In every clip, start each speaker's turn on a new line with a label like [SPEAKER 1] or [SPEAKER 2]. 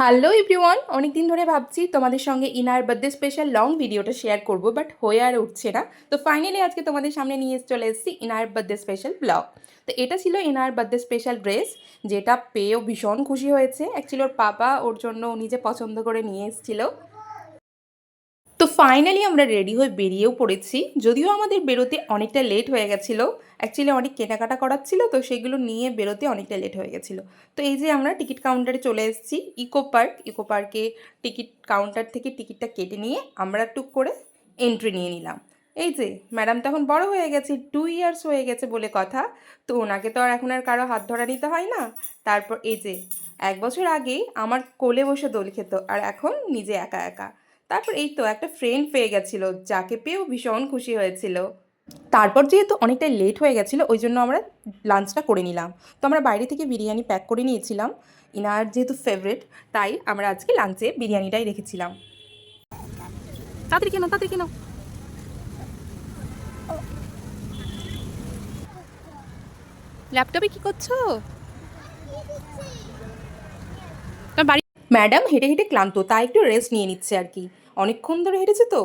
[SPEAKER 1] Hello everyone অনেক দিন ধরে ভাবছি তোমাদের সঙ্গে ইনার বার্থডে স্পেশাল লং ভিডিওটা শেয়ার করব বাট হয়ে আর উঠছে না। তো ফাইনালি আজকে তোমাদের সামনে নিয়ে চলে এসেছি ইনার বার্থডে স্পেশাল ব্লগ তো এটা ছিল ইনার বার্থডে স্পেশাল ড্রেস যেটা পেয়েও ভীষণ খুশি হয়েছে। অ্যাকচুয়ালি ওর পাপা ওর জন্য নিজে পছন্দ করে নিয়ে এসেছিল। তো ফাইনালি আমরা রেডি হয়ে বেরিয়েও পড়েছি। যদিও আমাদের বেরোতে অনেকটা লেট হয়ে গেছিল। অ্যাকচুয়ালি অনেক কেনাকাটা করার ছিল, তো সেগুলো নিয়ে বেরোতে অনেকটা লেট হয়ে গেছিল। তো এই যে আমরা টিকিট কাউন্টারে চলে এসেছি ইকো পার্ক ইকো পার্কে টিকিট কাউন্টার থেকে টিকিটটা কেটে নিয়ে আমরা টুক করে এন্ট্রি নিয়ে নিলাম। এই যে ম্যাডাম তখন বড় হয়ে গেছে টু ইয়ার্স হয়ে গেছে বলে কথা। তো ওনাকে তো আর এখন আর কারও হাত ধরা নিতে হয় না। তারপর এই যে, এক বছর আগে আমার কোলে বসে দোল খেত, আর এখন নিজে একা একা। তারপর এই তো একটা ফ্রেন্ড পেয়ে গেছিল, যাকে পেয়েও ভীষণ খুশি হয়েছিল। তারপর যেহেতু অনেকটা লেট হয়ে গেছিল, ওই জন্য আমরা লাঞ্চটা করে নিলাম। তো আমরা বাইরে থেকে বিরিয়ানি প্যাক করে নিয়েছিলাম। ইনার যেহেতু ফেভারিট তাই আমরা আজকে লাঞ্চে বিরিয়ানিটাই রেখেছিলাম। তাড়াতাড়ি কেন তাড়াতাড়ি কেন ল্যাপটপে কি করছ? ম্যাডাম হেঁটে হেঁটে ক্লান্ত, তাই একটু রেস্ট নিয়ে নিচ্ছে আর কি অনেকক্ষণ ধরে হেঁটেছে তো?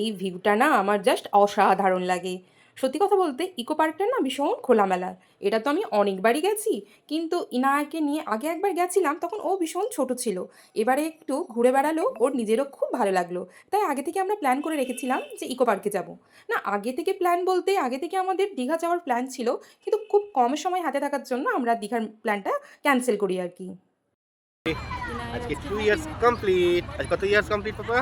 [SPEAKER 1] এই ভিউটা না আমার জাস্ট অসাধারণ লাগে। সত্যি কথা বলতে, ইকো পার্কটা না ভীষণ খোলামেলা। এটা তো আমি অনেকবারই গেছি, কিন্তু ইনায়াকে নিয়ে আগে একবার গেছিলাম, তখন ও ভীষণ ছোট ছিল। এবারে একটু ঘুরে বেড়ালো, ওর নিজেরও খুব ভালো লাগল। তাই আগে থেকে আমরা প্ল্যান করে রেখেছিলাম যে ইকো পার্কে যাব। না, আগে থেকে প্ল্যান বলতে, আগে থেকে আমাদের দীঘা যাওয়ার প্ল্যান ছিল, কিন্তু খুব কম সময় হাতে থাকার জন্য আমরা দীঘার প্ল্যানটা ক্যান্সেল করি আর কি
[SPEAKER 2] আজকে টু ইয়ার্স কমপ্লিট আজ কত ইয়ার্স কমপ্লিট পাপা?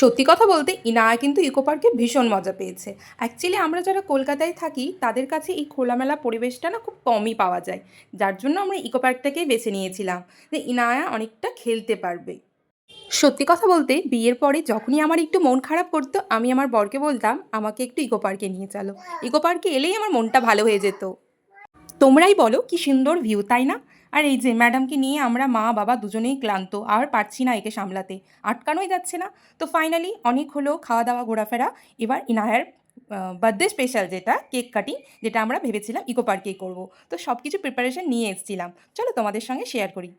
[SPEAKER 1] সত্যি কথা বলতে, ইনায়া কিন্তু ইকো পার্কে ভীষণ মজা পেয়েছে। অ্যাকচুয়ালি আমরা যারা কলকাতায় থাকি, তাদের কাছে এই খোলামেলা পরিবেশটা না খুব কমই পাওয়া যায়। যার জন্য আমরা ইকো পার্কটাকে বেছে নিয়েছিলাম, যে ইনায়া অনেকটা খেলতে পারবে। সত্যি কথা বলতে, বিয়ের পরে যখনই আমার একটু মন খারাপ করতো, আমি আমার বরকে বলতাম, আমাকে একটু ইকো পার্কে নিয়ে চলো। ইকো পার্কে এলেই আমার মনটা ভালো হয়ে যেত। তোমরাই বলো কি সুন্দর ভিউ তাই না? আর এই যে ম্যাডামকে নিয়ে আমরা মা, বাবা দুজনেই ক্লান্ত, আর পারছি না একে সামলাতে, আটকানোই যাচ্ছে না। তো ফাইনালি অনেক হলো খাওয়া দাওয়া ঘোরাফেরা। এবার ইনায়ার বার্থডে স্পেশাল যেটা কেক কাটিং যেটা আমরা ভেবেছিলাম ইকো পার্কেই করব। তো সব কিছু প্রিপারেশন নিয়ে এসেছিলাম। চলো তোমাদের সঙ্গে শেয়ার করি।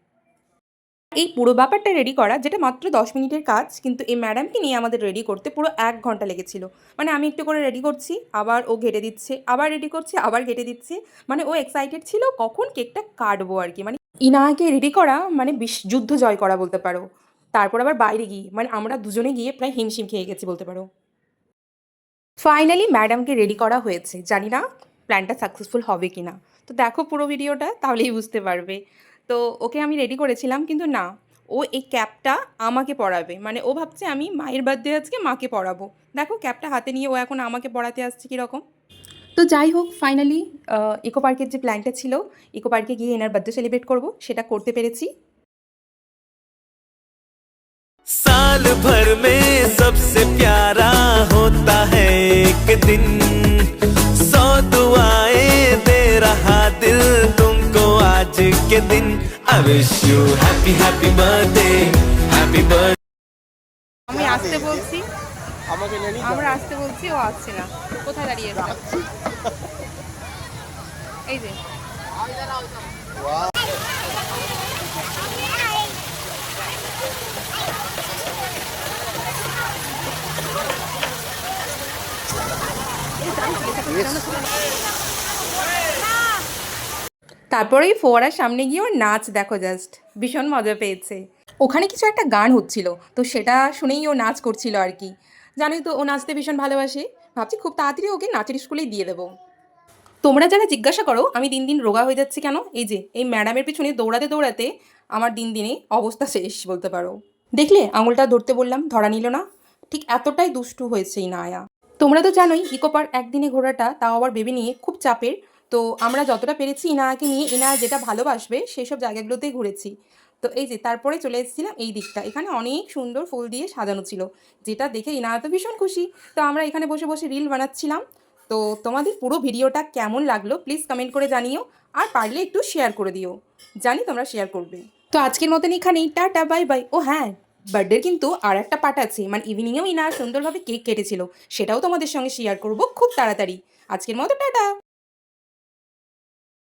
[SPEAKER 1] এই পুরো ব্যাপারটা রেডি করা, যেটা মাত্র দশ মিনিটের কাজ, কিন্তু এই ম্যাডামকে নিয়ে আমাদের রেডি করতে পুরো এক ঘণ্টা লেগেছিল। মানে আমি একটু করে রেডি করছি, আবার ও ঘেটে দিচ্ছে, আবার রেডি করছে, আবার ঘেটে দিচ্ছে। মানে ও এক্সাইটেড ছিল, কখন কেকটা কাটবো আর কি। মানে ইনাকে রেডি করা মানে বিশ, যুদ্ধ জয় করা বলতে পারো। তারপর আবার বাইরে গিয়ে মানে আমরা দুজনে গিয়ে প্রায় হিমশিম খেয়ে গেছি বলতে পারো। ফাইনালি ম্যাডামকে রেডি করা হয়েছে। জানি না প্ল্যানটা সাকসেসফুল হবে কি না তো দেখো পুরো ভিডিওটা তাহলেই বুঝতে পারবে। তো ওকে আমি রেডি করেছিলাম, কিন্তু না। ও এই ক্যাপটা আমাকে পড়াবে মানে ও ভাবছে আমি মায়ের বার্থডে আজকে, মাকে পড়াবো দেখো ক্যাপটা হাতে নিয়ে ও এখন আমাকে পড়াতে আসছে কীরকম। তো যাই হোক ফাইনালি ইকো পার্কের যে প্ল্যানটা ছিল ইকো পার্কে গিয়ে এনার বার্থডে সেলিব্রেট করব, সেটা করতে পেরেছি।
[SPEAKER 3] সাল ভর মে সবসে প্যারা হোতা হ্যাঁ দিন के दिन I wish you happy happy birthday happy birthday
[SPEAKER 1] আমি আসতে বলছি
[SPEAKER 2] আমাকে নিয়ে নিয়ে
[SPEAKER 1] আমরা আসতে বলছি ও আসছে না কোথায় দাঁড়িয়ে আছে এই যে তারপরে এই ফোয়ারার সামনে গিয়ে ওর নাচ দেখো জাস্ট ভীষণ মজা পেয়েছে। ওখানে কিছু একটা গান হচ্ছিল, তো সেটা শুনেই ও নাচ করছিল আর কি। জানোই তো, ও নাচতে ভীষণ ভালোবাসে। ভাবছি খুব তাড়াতাড়ি ওকে নাচের স্কুলেই দিয়ে দেবো। তোমরা যারা জিজ্ঞাসা করো, আমি দিন দিন রোগা হয়ে যাচ্ছি কেন? এই যে, এই ম্যাডামের পিছনে দৌড়াতে দৌড়াতে আমার দিন দিনে অবস্থা শেষ বলতে পারো। দেখলে, আঙুলটা ধরতে বললাম, ধরা নিল না। ঠিক এতটাই দুষ্টু হয়েছে এই নায়া। তোমরা তো জানোই ইকো পার্ক একদিনে ঘোরাটা তাও আবার ভেবে নিয়ে খুব চাপের। তো আমরা যতটা পেরেছি ইনায়াকে নিয়ে ইনা যেটা ভালোবাসবে সেই সব জায়গাগুলোতেই ঘুরেছি। তো এই যে তারপরে চলে এসেছিলাম এই দিকটা। এখানে অনেক সুন্দর ফুল দিয়ে সাজানো ছিল, যেটা দেখে ইনায়া তো ভীষণ খুশি। তো আমরা এখানে বসে বসে রিল বানাচ্ছিলাম। তো তোমাদের পুরো ভিডিওটা কেমন লাগল প্লিজ কমেন্ট করে জানিও, আর পারলে একটু শেয়ার করে দিও। জানি তোমরা শেয়ার করবে। তো আজকের মতন এখানেই, টাটা, বাই বাই। ও হ্যাঁ বার্থডের কিন্তু আর একটা পার্ট আছে। মানে ইভিনিংয়েও ইনা সুন্দরভাবে কেক কেটেছিল, সেটাও তোমাদের সঙ্গে শেয়ার করব খুব তাড়াতাড়ি। আজকের মতো টাটা।